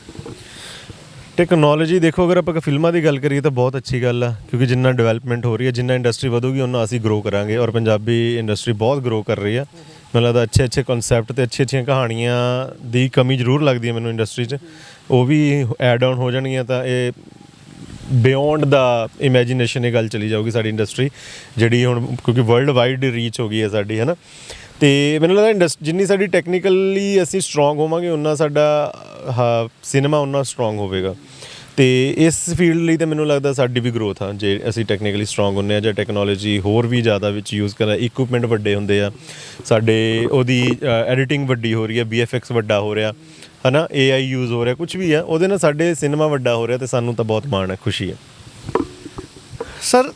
Speaker 2: ਟੈਕਨੋਲੋਜੀ ਦੇਖੋ, ਅਗਰ ਆਪਾਂ ਫਿਲਮਾਂ ਦੀ ਗੱਲ ਕਰੀਏ ਤਾਂ ਬਹੁਤ ਅੱਛੀ ਗੱਲ ਆ, ਕਿਉਂਕਿ ਜਿੰਨਾ ਡਿਵੈਲਪਮੈਂਟ ਹੋ ਰਹੀ ਹੈ, ਜਿੰਨਾ ਇੰਡਸਟਰੀ ਵਧੂਗੀ ਉਹਨਾਂ ਅਸੀਂ ਗਰੋ ਕਰਾਂਗੇ ਔਰ ਪੰਜਾਬੀ ਇੰਡਸਟਰੀ ਬਹੁਤ ਗਰੋ ਕਰ ਰਹੀ ਆ। ਮੈਨੂੰ ਲੱਗਦਾ ਅੱਛੇ ਅੱਛੇ ਕਨਸੈਪਟ ਤੇ ਅੱਛੀ, ਅੱਛੀਆਂ ਕਹਾਣੀਆਂ ਦੀ ਕਮੀ ਜ਼ਰੂਰ ਲੱਗਦੀ ਹੈ ਮੈਨੂੰ ਇੰਡਸਟਰੀ 'ਚ। ਉਹ ਵੀ ਐਡ ਆਨ ਹੋ ਜਾਣਗੀਆਂ ਤਾਂ ਇਹ ਬਿਯੋਂਡ ਦਾ ਇਮੇਜਿਨੇਸ਼ਨ ਇਹ ਗੱਲ ਚਲੀ ਜਾਊਗੀ ਸਾਡੀ ਇੰਡਸਟਰੀ ਜਿਹੜੀ ਹੁਣ ਕਿਉਂਕਿ ਵਰਲਡ ਵਾਈਡ ਰੀਚ ਹੋ ਗਈ ਹੈ ਸਾਡੀ ਹੈ ਨਾ ਤੇ ਮੈਨੂੰ ਲੱਗਦਾ ਇੰਡਸ ਜਿੰਨੀ ਸਾਡੀ ਟੈਕਨੀਕਲੀ ਅਸੀਂ ਸਟਰੋਂਗ ਹੋਵਾਂਗੇ ਉਨਾ ਸਾਡਾ ਸਿਨੇਮਾ ਉਨਾ ਸਟਰੋਂਗ ਹੋਵੇਗਾ। ਤੇ ਇਸ ਫੀਲਡ ਲਈ ਤਾਂ ਮੈਨੂੰ ਲੱਗਦਾ ਸਾਡੀ ਵੀ ਗਰੋਥ ਆ, ਜੇ ਅਸੀਂ ਟੈਕਨੀਕਲੀ ਸਟਰੋਂਗ ਹੁੰਨੇ ਆ ਜਾਂ ਟੈਕਨੋਲੋਜੀ ਹੋਰ ਵੀ ਜ਼ਿਆਦਾ ਵਿੱਚ ਯੂਜ਼ ਕਰਾਂ ਇਕਵਿਪਮੈਂਟ ਵੱਡੇ ਹੁੰਦੇ ਆ। ਸਾਡੇ, ਉਹਦੀ ਐਡੀਟਿੰਗ ਵੱਡੀ ਹੋ ਰਹੀ ਹੈ BFX ਵੱਡਾ ਹੋ ਰਿਹਾ, ਹਨਾ? AI ਯੂਜ਼ ਹੋ ਰਿਹਾ ਕੁਝ ਵੀ ਆ, ਉਹਦੇ ਨਾਲ ਸਾਡੇ ਸਿਨੇਮਾ ਵੱਡਾ ਹੋ ਰਿਹਾ ਤੇ ਸਾਨੂੰ ਤਾਂ ਬਹੁਤ ਮਾਣ ਹੈ ਖੁਸ਼ੀ ਹੈ
Speaker 1: ਸਰ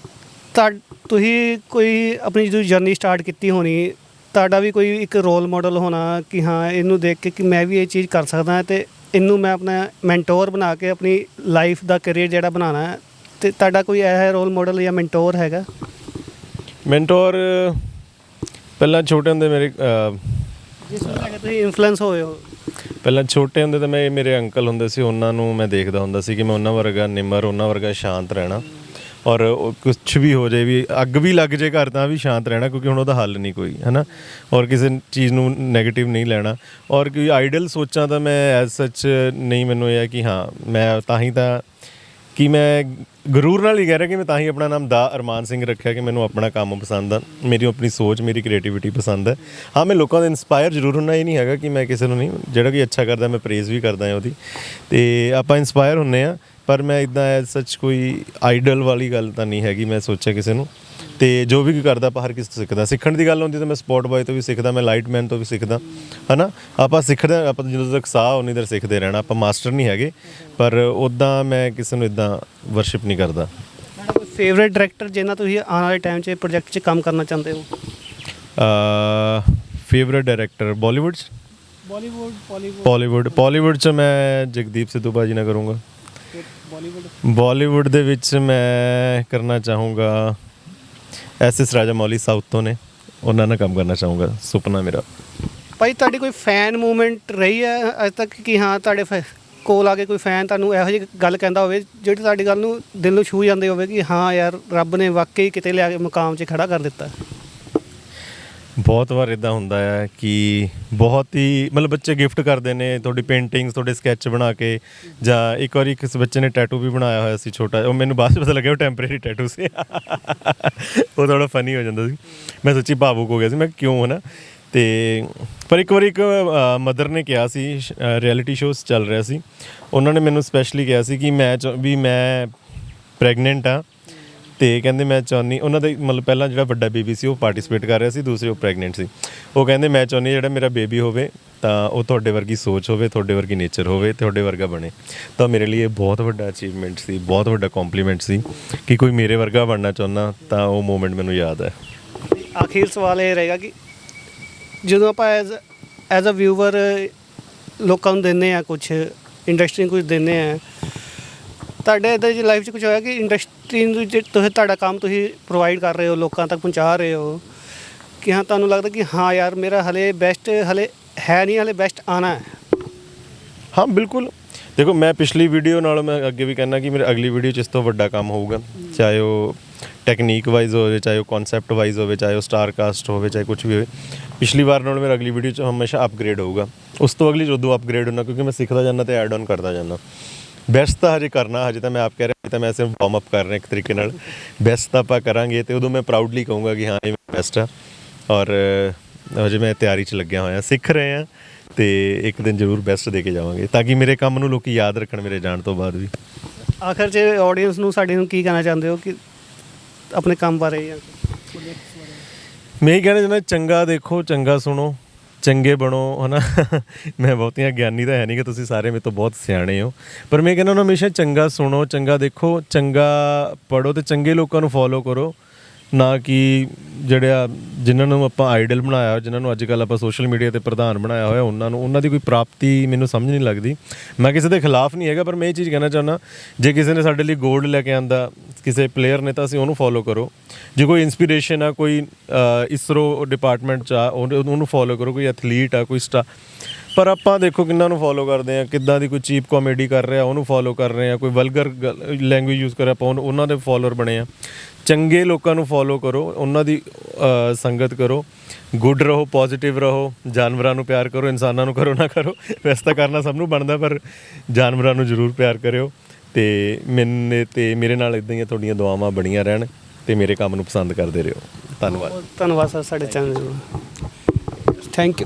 Speaker 1: ਤੁਹਾ ਤੁਸੀਂ ਕੋਈ ਆਪਣੀ ਜਦੋਂ ਜਰਨੀ ਸਟਾਰਟ ਕੀਤੀ ਹੋਣੀ ਤੁਹਾਡਾ ਵੀ ਕੋਈ ਇੱਕ ਰੋਲ ਮਾਡਲ ਹੋਣਾ ਕਿ ਹਾਂ ਇਹਨੂੰ ਦੇਖ ਕੇ ਕਿ ਮੈਂ ਵੀ ਇਹ ਚੀਜ਼ ਕਰ ਸਕਦਾ ਤੇ ਇਹਨੂੰ ਮੈਂ ਆਪਣਾ ਮੈਂਟੋਰ ਬਣਾ ਕੇ ਆਪਣੀ ਲਾਈਫ ਦਾ ਕੈਰੀਅਰ ਜਿਹੜਾ ਬਣਾਉਣਾ ਹੈ ਤੇ ਤੁਹਾਡਾ ਕੋਈ ਇਹ ਰੋਲ ਮਾਡਲ ਜਾਂ ਮੈਂਟੋਰ ਹੈਗਾ?
Speaker 2: ਮੈਂਟੋਰ ਪਹਿਲਾਂ ਛੋਟੇ ਹੁੰਦੇ ਮੇਰੇ
Speaker 1: ਜਿਸ ਨੂੰ ਤੁਸੀਂ ਇਨਫਲੂਐਂਸ ਹੋਏ ਹੋ।
Speaker 2: ਪਹਿਲਾਂ ਛੋਟੇ ਹੁੰਦੇ ਤਾਂ ਮੈਂ ਮੇਰੇ ਅੰਕਲ ਹੁੰਦੇ ਸੀ ਉਹਨਾਂ ਨੂੰ ਮੈਂ ਦੇਖਦਾ ਹੁੰਦਾ ਸੀ ਕਿ ਮੈਂ ਉਹਨਾਂ ਵਰਗਾ ਨਿਮਰ ਉਹਨਾਂ ਵਰਗਾ ਸ਼ਾਂਤ ਰਹਿਣਾ। ਔਰ ਕੁਝ ਵੀ ਹੋ ਜਾਏ, ਵੀ ਅੱਗ ਵੀ ਲੱਗ ਜੇ ਘਰ ਤਾਂ ਵੀ ਸ਼ਾਂਤ ਰਹਿਣਾ, ਕਿਉਂਕਿ ਹੁਣ ਉਹਦਾ ਹੱਲ ਨਹੀਂ ਕੋਈ, ਹੈਨਾ? ਔਰ ਕਿਸੇ ਚੀਜ਼ ਨੂੰ 네ਗੇਟਿਵ ਨਹੀਂ ਲੈਣਾ। ਔਰ ਕੋਈ ਆਈਡਲ ਸੋਚਾਂ ਤਾਂ ਮੈਂ ਐਜ਼ ਸੱਚ ਨਹੀਂ, ਮੈਨੂੰ ਇਹ ਹੈ ਕਿ ਹਾਂ, ਮੈਂ ਤਾਂ ਹੀ ਤਾਂ, ਕਿ ਮੈਂ ਗਰੂਰ ਨਾਲ ਹੀ ਕਹਿ ਰਿਹਾ ਕਿ ਮੈਂ ਤਾਂ ਹੀ ਆਪਣਾ ਨਾਮ ਦਾ ਅਰਮਾਨ ਸਿੰਘ ਰੱਖਿਆ ਕਿ ਮੈਨੂੰ ਆਪਣਾ ਕੰਮ ਪਸੰਦ ਆ। ਮੇਰੀ ਆਪਣੀ ਸੋਚ, ਮੇਰੀ ਕ੍ਰੀਏਟੀਵਿਟੀ ਪਸੰਦ ਹੈ ਹਾਂ, ਮੈਂ ਲੋਕਾਂ ਦਾ ਇਨਸਪਾਇਰ ਜ਼ਰੂਰ ਹੁੰਨਾ ਇਹ ਨਹੀਂ ਹੈਗਾ ਕਿ ਮੈਂ ਕਿਸੇ ਨੂੰ ਨਹੀਂ, ਜਿਹੜਾ ਕੋਈ ਅੱਛਾ ਕਰਦਾ, ਮੈਂ ਪ੍ਰੇਜ਼ ਵੀ ਕਰਦਾ ਹਾਂ ਉਹਦੀ। ਤੇ ਆਪਾਂ ਇਨਸਪਾਇਰ ਹੁੰਨੇ ਆ। ਪਰ ਮੈਂ ਇਦਾਂ ਐਜ਼ ਸੱਚ ਕੋਈ ਆਈਡਲ ਵਾਲੀ ਗੱਲ ਤਾਂ ਨਹੀਂ ਹੈਗੀ ਮੈਂ ਸੋਚਿਆ ਕਿਸੇ ਨੂੰ। ਤੇ ਜੋ ਵੀ ਕਰਦਾ ਆਪਾਂ ਹਰ ਕਿਸੇ ਤੋਂ ਸਿੱਖਦਾ। ਸਿੱਖਣ ਦੀ ਗੱਲ ਹੁੰਦੀ ਤਾਂ ਮੈਂ ਸਪੋਰਟ ਬॉय ਤੋਂ ਵੀ ਸਿੱਖਦਾ ਮੈਂ ਲਾਈਟਮੈਨ ਤੋਂ ਵੀ ਸਿੱਖਦਾ ਹਨਾ? ਆਪਾਂ ਸਿੱਖਦੇ ਆਪਾਂ ਜਦੋਂ ਤੱਕ ਸਾਹ ਉਨੀ ਦੇਰ ਸਿੱਖਦੇ ਰਹਿਣਾ ਆਪਾਂ ਮਾਸਟਰ ਨਹੀਂ ਹੈਗੇ। ਪਰ ਉਦਾਂ ਮੈਂ ਕਿਸੇ ਨੂੰ ਇਦਾਂ ਵਰਸ਼ਿਪ ਨਹੀਂ ਕਰਦਾ।
Speaker 1: ਫੇਵਰਿਟ ਡਾਇਰੈਕਟਰ ਜਿਹਨਾਂ ਤੁਸੀਂ ਆਉਣ ਵਾਲੇ ਟਾਈਮ 'ਚ ਪ੍ਰੋਜੈਕਟ 'ਚ ਕੰਮ ਕਰਨਾ ਚਾਹੁੰਦੇ ਹੋ?
Speaker 2: Favourite director Bollywood
Speaker 1: Bollywood Bollywood
Speaker 2: Bollywood ਚ ਮੈਂ ਜਗਦੀਪ ਸਿੱਧੂ ਬਾਜੀ ਨਾਲ ਕਰੂੰਗਾ।
Speaker 1: ਬਾਲੀਵੁੱਡ
Speaker 2: ਬਾਲੀਵੁੱਡ ਦੇ ਵਿੱਚ ਮੈਂ ਕਰਨਾ ਚਾਹੂੰਗਾ ਐਸ ਐਸ ਰਾਜਾ ਮੌਲੀ ਸਾਊਥ ਤੋਂ ਨੇ। ਉਹਨਾਂ ਨਾਲ ਕੰਮ ਕਰਨਾ ਚਾਹੂੰਗਾ ਸੁਪਨਾ ਮੇਰਾ।
Speaker 1: ਭਾਈ ਤੁਹਾਡੀ ਕੋਈ ਫੈਨ ਮੂਵਮੈਂਟ ਰਹੀ ਹੈ? ਅਜੇ ਤੱਕ ਕਿ ਹਾਂ ਤੁਹਾਡੇ ਕੋਲ ਆ ਕੇ ਕੋਈ ਫੈਨ ਤੁਹਾਨੂੰ ਇਹੋ ਜਿਹੀ ਗੱਲ ਕਹਿੰਦਾ ਹੋਵੇ ਜਿਹੜੀ ਤੁਹਾਡੀ ਗੱਲ ਨੂੰ ਦਿਲ ਨੂੰ ਛੂ ਜਾਂਦੇ ਹੋਵੇ ਕਿ ਹਾਂ ਯਾਰ ਰੱਬ ਨੇ ਵਾਕਈ ਕਿਤੇ ਲਿਆ ਕੇ ਮੁਕਾਮ 'ਚ ਖੜਾ ਕਰ ਦਿੱਤਾ।
Speaker 2: ਬਹੁਤ ਵਾਰ ਇਦਾਂ ਹੁੰਦਾ ਆ ਕਿ ਬਹੁਤ ਹੀ, ਮਤਲਬ ਬੱਚੇ ਗਿਫਟ ਕਰਦੇ ਨੇ, ਤੁਹਾਡੀ ਪੇਂਟਿੰਗਸ ਤੁਹਾਡੇ ਸਕੈਚ ਬਣਾ ਕੇ, ਜਾਂ ਇੱਕ ਵਾਰੀ ਕਿਸ ਬੱਚੇ ਨੇ ਟੈਟੂ ਵੀ ਬਣਾਇਆ ਹੋਇਆ ਸੀ ਛੋਟਾ, ਉਹ ਮੈਨੂੰ ਬਾਅਦ 'ਚ ਪਤਾ ਲੱਗਿਆ ਉਹ ਟੈਂਪਰੇਰੀ ਟੈਟੂ ਸੀ। ਉਹ ਥੋੜਾ ਫਨੀ ਹੋ ਜਾਂਦਾ ਸੀ। ਮੈਂ ਸੱਚੀ ਭਾਵੁਕ ਹੋ ਗਿਆ ਸੀ, ਮੈਂ ਕਿਉਂ ਹਨਾ? ਤੇ ਪਰ ਇੱਕ ਵਾਰੀ ਇੱਕ ਮਦਰ ਨੇ ਕਿਹਾ ਸੀ ਰਿਐਲਿਟੀ ਸ਼ੋਜ਼ ਚੱਲ ਰਿਹਾ ਸੀ। ਉਹਨਾਂ ਨੇ ਮੈਨੂੰ ਸਪੈਸ਼ਲੀ ਕਿਹਾ ਸੀ ਕਿ ਮੈਂ ਚਾਹ- ਵੀ ਮੈਂ ਪ੍ਰੈਗਨੈਂਟ ਆ ਤੇ ਕਹਿੰਦੇ ਮੈਂ ਚਾਹੁੰਦੀ, ਉਹਨਾਂ ਦਾ ਮਤਲਬ ਪਹਿਲਾਂ ਜਿਹੜਾ ਵੱਡਾ ਬੇਬੀ ਸੀ, ਉਹ ਪਾਰਟਿਸਿਪੇਟ ਕਰ ਰਿਹਾ ਸੀ, ਦੂਸਰੇ ਉਹ ਪ੍ਰੈਗਨੈਂਟ ਸੀ। ਉਹ ਕਹਿੰਦੇ ਮੈਂ ਚਾਹੁੰਦੀ ਜਿਹੜਾ ਮੇਰਾ ਬੇਬੀ ਹੋਵੇ, ਤਾਂ ਉਹ ਤੁਹਾਡੇ ਵਰਗੀ ਸੋਚ ਹੋਵੇ, ਤੁਹਾਡੇ ਵਰਗੀ ਨੇਚਰ ਹੋਵੇ ਤੁਹਾਡੇ ਵਰਗਾ ਬਣੇ। ਤਾਂ ਮੇਰੇ ਲਈ ਇਹ ਬਹੁਤ ਵੱਡਾ ਅਚੀਵਮੈਂਟ ਸੀ, ਬਹੁਤ ਵੱਡਾ ਕੰਪਲੀਮੈਂਟ ਸੀ ਕਿ ਕੋਈ ਮੇਰੇ ਵਰਗਾ ਬਣਨਾ ਚਾਹੁੰਦਾ, ਤਾਂ ਉਹ ਮੂਮੈਂਟ ਮੈਨੂੰ ਯਾਦ ਹੈ।
Speaker 1: ਆਖਿਰ ਸਵਾਲ ਇਹ ਰਹੇਗਾ ਕਿ ਜਦੋਂ ਆਪਾਂ ਐਜ਼ ਐਜ਼ ਅ ਵਿਊਵਰ ਲੋਕਾਂ ਨੂੰ ਦਿੰਦੇ ਆ ਕੁਝ ਇੰਡਸਟਰੀ ਨੂੰ ਕੁਝ ਦਿੰਦੇ ਆ ਤੁਹਾਡੇ ਇਦਾਂ ਦੀ ਲਾਈਫ 'ਚ ਕੁਝ ਹੋਇਆ ਕਿ ਇੰਡਸਟਰੀ ਨੂੰ ਜੇ ਤੁਸੀਂ ਤੁਹਾਡਾ ਕੰਮ ਤੁਸੀਂ ਪ੍ਰੋਵਾਈਡ ਕਰ ਰਹੇ ਹੋ, ਲੋਕਾਂ ਤੱਕ ਪਹੁੰਚਾ ਰਹੇ ਹੋ, ਕਿ ਹਾਂ ਤੁਹਾਨੂੰ ਲੱਗਦਾ ਕਿ ਹਾਂ ਯਾਰ ਮੇਰਾ ਹਲੇ ਬੈਸਟ ਹਲੇ ਹੈ ਨਹੀਂ, ਹਲੇ ਬੈਸਟ ਆਣਾ ਹੈ?
Speaker 2: ਹਾਂ, ਬਿਲਕੁਲ। ਦੇਖੋ, ਮੈਂ ਪਿਛਲੀ ਵੀਡੀਓ ਨਾਲ ਮੈਂ ਅੱਗੇ ਵੀ ਕਹਿੰਦਾ ਕਿ ਮੇਰੇ ਅਗਲੀ ਵੀਡੀਓ 'ਚ ਇਸ ਤੋਂ ਵੱਡਾ ਕੰਮ ਹੋਊਗਾ। ਚਾਹੇ ਉਹ ਟੈਕਨੀਕ ਵਾਈਜ਼ ਹੋਵੇ, ਚਾਹੇ ਉਹ ਕਨਸੈਪਟ ਵਾਈਜ਼ ਹੋਵੇ, ਚਾਹੇ ਉਹ ਸਟਾਰ ਕਾਸਟ ਹੋਵੇ, ਚਾਹੇ ਕੁਝ ਵੀ ਹੋਵੇ। ਪਿਛਲੀ ਵਾਰ ਨਾਲ ਮੇਰਾ ਅਗਲੀ ਵੀਡੀਓ 'ਚ ਹਮੇਸ਼ਾ ਅਪਗ੍ਰੇਡ ਹੋਊਗਾ। ਉਸ ਤੋਂ ਅਗਲੀ ਜਦੋਂ ਅਪਗ੍ਰੇਡ ਹੋਣਾ ਕਿਉਂਕਿ ਮੈਂ ਸਿੱਖਦਾ ਜਾਂਦਾ ਤੇ ਐਡ ਆਨ ਕਰਦਾ ਜਾਂਦਾ। ਬੈਸਟ ਤਾਂ ਹਜੇ ਕਰਨਾ ਹਜੇ ਤਾਂ ਮੈਂ ਆਪ ਕਹਿ ਰਿਹਾ ਤਾਂ ਮੈਂ ਸਿਰਫ ਵਾਰਮ ਅਪ ਕਰ ਰਿਹਾ ਇੱਕ ਤਰੀਕੇ ਨਾਲ। ਬੈਸਟ ਤਾਂ ਆਪਾਂ ਕਰਾਂਗੇ ਤੇ ਉਦੋਂ ਮੈਂ ਪ੍ਰਾਊਡਲੀ ਕਹੂੰਗਾ ਕਿ ਹਾਂ ਇਹ ਬੈਸਟ ਆ। ਔਰ ਹਜੇ ਮੈਂ ਤਿਆਰੀ 'ਚ ਲੱਗਿਆ ਹੋਇਆ ਸਿੱਖ ਰਹੇ ਆ ਤੇ ਇੱਕ ਦਿਨ ਜ਼ਰੂਰ ਬੈਸਟ ਦੇ ਕੇ ਜਾਵਾਂਗੇ ਤਾਂ ਕਿ ਮੇਰੇ ਕੰਮ ਨੂੰ ਲੋਕੀ ਯਾਦ ਰੱਖਣ ਮੇਰੇ ਜਾਣ ਤੋਂ ਬਾਅਦ ਵੀ।
Speaker 1: ਆਖਰ 'ਚ ਆਡੀਅנס ਨੂੰ ਸਾਡੇ ਨੂੰ ਕੀ ਕਹਿਣਾ ਚਾਹੁੰਦੇ ਹੋ ਕਿ ਆਪਣੇ ਕੰਮ ਬਾਰੇ ਜਾਂ
Speaker 2: ਮੈਂ ਇਹ ਕਹਿਣਾ ਚਾਹੁੰਦਾ ਚੰਗਾ ਦੇਖੋ ਚੰਗਾ ਸੁਣੋ। ਚੰਗੇ ਬਣੋ, ਹਨਾ? ਮੈਂ ਬਹੁਤੀਆਂ ਗਿਆਨੀ ਤਾਂ ਹੈ ਨਹੀਂ ਕਿ ਤੁਸੀਂ ਸਾਰੇ ਮੇਰੇ ਤੋਂ ਬਹੁਤ ਸਿਆਣੇ ਹੋ। ਪਰ ਮੈਂ ਕਹਿੰਦਾ ਉਹਨਾਂ ਹਮੇਸ਼ਾ ਚੰਗਾ ਸੁਣੋ, ਚੰਗਾ ਦੇਖੋ, ਚੰਗਾ ਪੜੋ ਤੇ ਚੰਗੇ ਲੋਕਾਂ ਨੂੰ ਫੋਲੋ ਕਰੋ। ਨਾ ਕਿ ਜਿਹੜਾ ਜਿਨ੍ਹਾਂ ਨੂੰ ਆਪਾਂ ਆਈਡਲ ਬਣਾਇਆ ਹੋਇਆ, ਜਿਨ੍ਹਾਂ ਨੂੰ ਅੱਜ ਕੱਲ ਆਪਾਂ ਸੋਸ਼ਲ ਮੀਡੀਆ ਤੇ ਪ੍ਰਧਾਨ ਬਣਾਇਆ ਹੋਇਆ ਉਹਨਾਂ ਨੂੰ ਉਹਨਾਂ ਦੀ ਕੋਈ ਪ੍ਰਾਪਤੀ ਮੈਨੂੰ ਸਮਝ ਨਹੀਂ ਲੱਗਦੀ। ਮੈਂ ਕਿਸੇ ਦੇ ਖਿਲਾਫ ਨਹੀਂ ਹੈਗਾ ਪਰ ਮੈਂ ਇਹ ਚੀਜ਼ ਕਹਿਣਾ ਚਾਹੁੰਦਾ ਜੇ ਕਿਸੇ ਨੇ ਸਾਡੇ ਲਈ 골ਡ ਲੈ ਕੇ ਆਂਦਾ ਕਿਸੇ ਪਲੇਅਰ ਨੇ ਤਾਂ ਅਸੀਂ ਉਹਨੂੰ ਫੋਲੋ ਕਰੋ। ਜੇ ਕੋਈ ਇਨਸਪੀਰੇਸ਼ਨ ਆ ਕੋਈ ਇਸਰੋ ਡਿਪਾਰਟਮੈਂਟ ਚ ਆ ਉਹਨੂੰ ਫੋਲੋ ਕਰੋ ਕੋਈ ਐਥਲੀਟ ਆ ਕੋਈ ਸਟਾ ਪਰ ਆਪਾਂ ਦੇਖੋ ਕਿੰਨਾਂ ਨੂੰ ਫੋਲੋ ਕਰਦੇ ਆ ਕਿੱਦਾਂ ਦੀ ਕੋਈ ਚੀਪ ਕਾਮੇਡੀ ਕਰ ਰਿਹਾ ਉਹਨੂੰ ਫੋਲੋ ਕਰ ਰਹੇ ਆ ਕੋਈ ਵਲਗਰ ਲੈਂਗੁਏਜ ਯੂਜ਼ ਕਰ ਰਿਹਾ ਆਪਾਂ ਉਹਨੂੰ- ਉਹਨਾਂ ਦੇ ਫੋਲੋਅਰ ਬਣੇ ਆ। ਚੰਗੇ ਲੋਕਾਂ ਨੂੰ ਫੋਲੋ ਕਰੋ, ਉਹਨਾਂ ਦੀ ਸੰਗਤ ਕਰੋ ਗੁੱਡ ਰਹੋ ਪੋਜ਼ਿਟਿਵ ਰਹੋ, ਜਾਨਵਰਾਂ ਨੂੰ ਪਿਆਰ ਕਰੋ, ਇਨਸਾਨਾਂ ਨੂੰ ਕਰੋ, ਨਾ ਕਰੋ, ਵੈਸੇ ਤਾਂ ਕਰਨਾ ਸਭ ਨੂੰ ਬਣਦਾ, ਪਰ ਜਾਨਵਰਾਂ ਨੂੰ ਜ਼ਰੂਰ ਪਿਆਰ ਕਰਿਓ ਤੇ ਮੈਨੇ ਤੇ ਮੇਰੇ ਨਾਲ ਇਦਾਂ ਹੀ ਤੁਹਾਡੀਆਂ ਦੁਆਵਾਂ ਬਣੀਆਂ ਰਹਿਣ ਤੇ ਮੇਰੇ ਕੰਮ ਨੂੰ ਪਸੰਦ ਕਰਦੇ ਰਹੋ। ਧੰਨਵਾਦ।
Speaker 1: ਧੰਨਵਾਦ ਸਰ ਸਾਡੇ ਚੈਨਲ ਨੂੰ। Thank you